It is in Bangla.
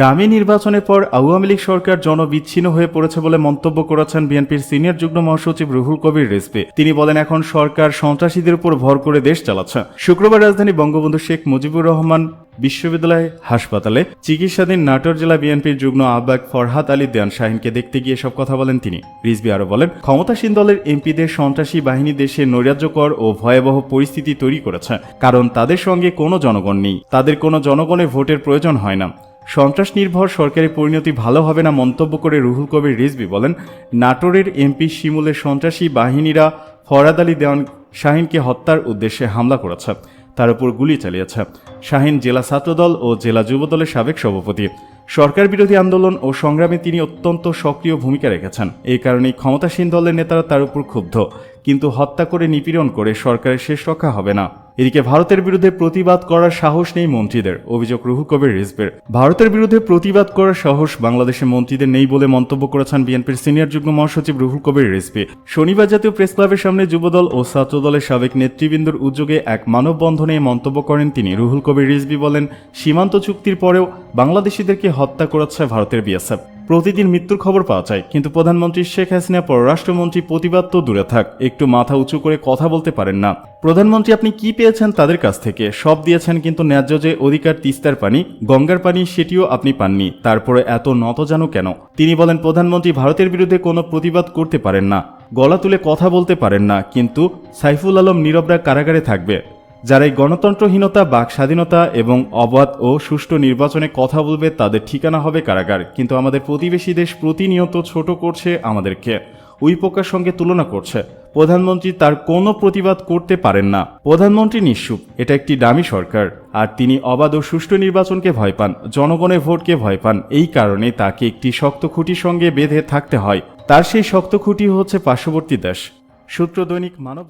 ডামি নির্বাচনের পর আওয়ামী লীগ সরকার জনবিচ্ছিন্ন হয়ে পড়েছে বলে মন্তব্য করেছেন বিএনপির সিনিয়র যুগ্ম মহাসচিব রুহুল কবির রিজভী। তিনি বলেন, এখন সরকার সন্ত্রাসীদের উপর ভর করে দেশ চালাচ্ছে। শুক্রবার রাজধানী বঙ্গবন্ধু শেখ মুজিবুর রহমান বিশ্ববিদ্যালয় হাসপাতালে চিকিৎসাধীন নাটোর জেলা বিএনপির যুগ্ম আহ্বায়ক ফরহাদ আলী দেয়ান শাহিনকে দেখতে গিয়ে সব কথা বলেন তিনি। রিজভী আরও বলেন, ক্ষমতাসীন দলের এমপিদের সন্ত্রাসী বাহিনী দেশে নৈরাজ্যকর ও ভয়াবহ পরিস্থিতি তৈরি করেছে, কারণ তাদের সঙ্গে কোনো জনগণ নেই। তাদের কোনো জনগণের ভোটের প্রয়োজন হয় না। সন্ত্রাস নির্ভর সরকারি পরিণতি ভালো হবে না মন্তব্য করে রুহুল কবির রিজভী বলেন, নাটোরের এমপি শিমুলের সন্ত্রাসী বাহিনীরা ফরাদ আলী দেওয়ান শাহিনকে হত্যার উদ্দেশ্যে হামলা করেছে। তার উপর গুলি চালিয়েছে। শাহিন জেলা ছাত্রদল ও জেলা যুবদলের সাবেক সভাপতি। সরকার বিরোধী আন্দোলন ও সংগ্রামে তিনি অত্যন্ত সক্রিয় ভূমিকা রেখেছেন। এই কারণেই ক্ষমতাসীন দলের নেতারা তার উপর ক্ষুব্ধ। কিন্তু হত্যা করে নিপীড়ন করে সরকারের শেষ রক্ষা হবে না। এদিকে ভারতের বিরুদ্ধে প্রতিবাদ করার সাহস নেই মন্ত্রীদের, অভিযোগ রুহুল কবির রিজবের ভারতের বিরুদ্ধে প্রতিবাদ করার সাহস বাংলাদেশের মন্ত্রীদের নেই বলে মন্তব্য করেছেন বিএনপির সিনিয়র যুগ্ম মহাসচিব রুহুল কবির রিজভি শনিবার জাতীয় প্রেস ক্লাবের সামনে যুবদল ও ছাত্রদলের সাবেক নেতৃবৃন্দর উদ্যোগে এক মানববন্ধনে মন্তব্য করেন তিনি। রুহুল কবির রিজভি বলেন, সীমান্ত চুক্তির পরেও বাংলাদেশিদেরকে হত্যা করাচ্ছে ভারতের বিএসএফ। প্রতিদিন মৃত্যুর খবর পাওয়া যায়, কিন্তু প্রধানমন্ত্রী শেখ হাসিনা পররাষ্ট্রমন্ত্রী প্রতিবাদ তো দূরে থাক, একটু মাথা উঁচু করে কথা বলতে পারেন না। প্রধানমন্ত্রী, আপনি কি পেয়েছেন তাদের কাছ থেকে? সব দিয়েছেন কিন্তু ন্যায্য যে অধিকার, তিস্তার পানি, গঙ্গার পানি, সেটিও আপনি পাননি। তারপরে এত নত জানো কেন? তিনি বলেন, প্রধানমন্ত্রী ভারতের বিরুদ্ধে কোনো প্রতিবাদ করতে পারেন না। গলা তুলে কথা বলতে পারেন না, কিন্তু সাইফুল আলম নীরবরা কারাগারে থাকবে। যারা এই গণতন্ত্রহীনতা বাক স্বাধীনতা এবং অবাধ ও সুষ্ঠু নির্বাচনে কথা বলবে, তাদের ঠিকানা হবে কারাগার। কিন্তু আমাদের প্রতিবেশী দেশ প্রতিনিয়ত ছোট করছে আমাদেরকে। উই পোকার সঙ্গে তুলনা করছে। প্রধানমন্ত্রী তার কোনো প্রতিবাদ করতে পারেন না। প্রধানমন্ত্রী নিঃসুপ এটা একটি দামি সরকার। আর তিনি অবাধ ও সুষ্ঠু নির্বাচনকে ভয় পান, জনগণের ভোটকে ভয় পান। এই কারণে তাকে একটি শক্ত খুঁটির সঙ্গে বেঁধে থাকতে হয়। তার সেই শক্ত খুঁটি হচ্ছে পার্শ্ববর্তী দেশ। সূত্র দৈনিক মানব